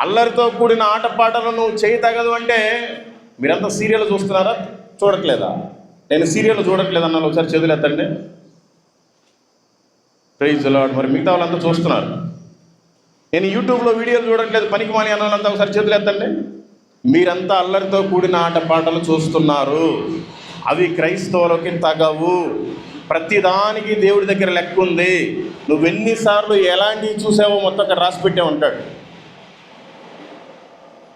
అల్లరితో కూడిన ఆటపాటలు నువ్వు చేయి తగదు అంటే మీరంతా సీరియల్ చూస్తున్నారా? చూడట్లేదా? నేను సీరియల్ చూడట్లేదు అన్నాను ఒకసారి చేతులు ఎత్తండి. ప్రైజ్ లాడ్ మరి మిగతా వాళ్ళంతా చూస్తున్నారు. నేను యూట్యూబ్లో వీడియోలు చూడట్లేదు పనికి మాని అన్నంతా ఒకసారి చేతులు ఎత్తండి. మీరంతా అల్లరితో కూడిన ఆటపాటలు చూస్తున్నారు. అవి క్రైస్తవులకి తగవు. ప్రతిదానికి దేవుడి దగ్గర లెక్క ఉంది. నువ్వు ఎన్నిసార్లు ఎలాంటివి చూసావో మొత్తం అక్కడ రాసిపెట్టే ఉంటాడు.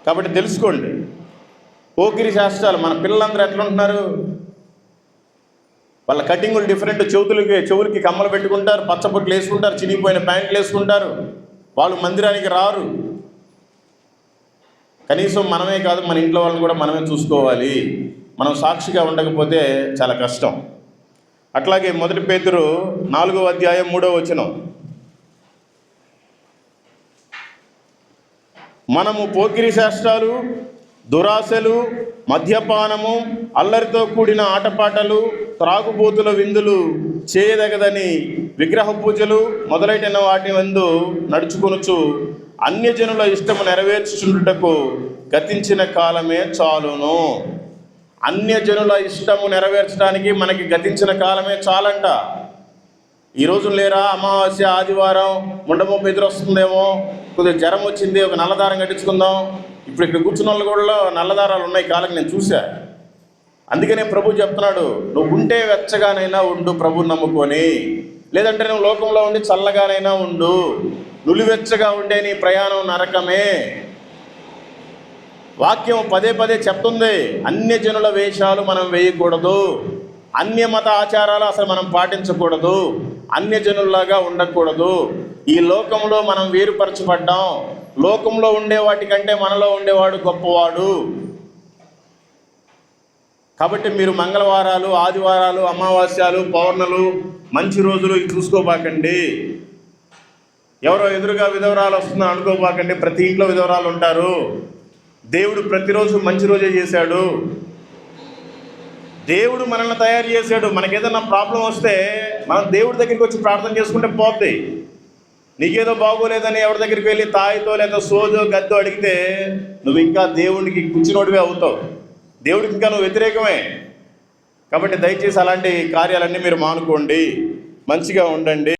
కాబట్టి తెలుసుకోండి. పోకిరి శాస్త్రాలు మన పిల్లలందరూ ఎట్లా ఉంటున్నారు వాళ్ళ కటింగులు డిఫరెంట్ చెవుతులకి చెవులకి కమ్మలు పెట్టుకుంటారు పచ్చబొట్లు వేసుకుంటారు చినిగిపోయిన ప్యాంట్లు వేసుకుంటారు. వాళ్ళు మందిరానికి రారు. కనీసం మనమే కాదు మన ఇంట్లో వాళ్ళని కూడా మనమే చూసుకోవాలి. మనం సాక్షిగా ఉండకపోతే చాలా కష్టం. అట్లాగే మొదటి పేతురు నాలుగో అధ్యాయం మూడో వచనం. మనము పోకిరి శాస్త్రాలు దురాశలు మద్యపానము అల్లరితో కూడిన ఆటపాటలు త్రాగుబోతుల విందులు చేయదగదని విగ్రహ పూజలు మొదలైన వాటి వందు నడుచుకొనుచు అన్యజనుల ఇష్టము నెరవేర్చుటకు గతించిన కాలమే చాలును. అన్యజనుల ఇష్టము నెరవేర్చడానికి మనకి గతించిన కాలమే చాలంట. ఈ రోజు లేరా? అమావాస్య ఆదివారం ముండమొప్ప ఎదురు వస్తుందేమో? కొద్దిగా జ్వరం వచ్చింది ఒక నల్లదారం కట్టించుకుందాం. ఇప్పుడు ఇక్కడ కూర్చున్న వాళ్ళు కూడా నల్లదారాలు ఉన్నాయి కాలం నేను చూశా. అందుకనే ప్రభు చెప్తున్నాడు నువ్వు ఉంటే వెచ్చగానైనా ఉండు ప్రభు నమ్ముకొని. లేదంటే నువ్వు లోకంలో ఉండి చల్లగానైనా ఉండు. నులివెచ్చగా ఉండే నీ ప్రయాణం నరకమే. వాక్యం పదే పదే చెప్తుంది అన్య జనుల వేషాలు మనం వేయకూడదు. అన్య మత ఆచారాలు అసలు మనం పాటించకూడదు. అన్యజనుల్లాగా ఉండకూడదు. ఈ లోకంలో మనం వేరుపరచబడ్డాం. లోకంలో ఉండే వాటికంటే మనలో ఉండేవాడు గొప్పవాడు. కాబట్టి మీరు మంగళవారాలు ఆదివారాలు అమావాస్యాలు పౌర్ణలు మంచి రోజులు చూసుకోబాకండి. ఎవరో ఎదురుగా విధవరాలు వస్తుందో అనుకోబాకండి. ప్రతి ఇంట్లో విధవరాలు ఉంటారు. దేవుడు ప్రతిరోజు మంచి రోజే చేశాడు. దేవుడు మనల్ని తయారు చేశాడు. మనకేదైనా ప్రాబ్లం వస్తే మనం దేవుడి దగ్గరికి వచ్చి ప్రార్థన చేసుకుంటే పోద్ది. నీకేదో బాగోలేదని ఎవరి దగ్గరికి వెళ్ళి తాయితో లేదా సోజో గద్దో అడిగితే నువ్వు ఇంకా దేవుడికి కూర్చునోడివే అవుతావు. దేవుడికి ఇంకా నువ్వు వ్యతిరేకమే. కాబట్టి దయచేసి అలాంటి కార్యాలన్నీ మీరు మానుకోండి. మంచిగా ఉండండి.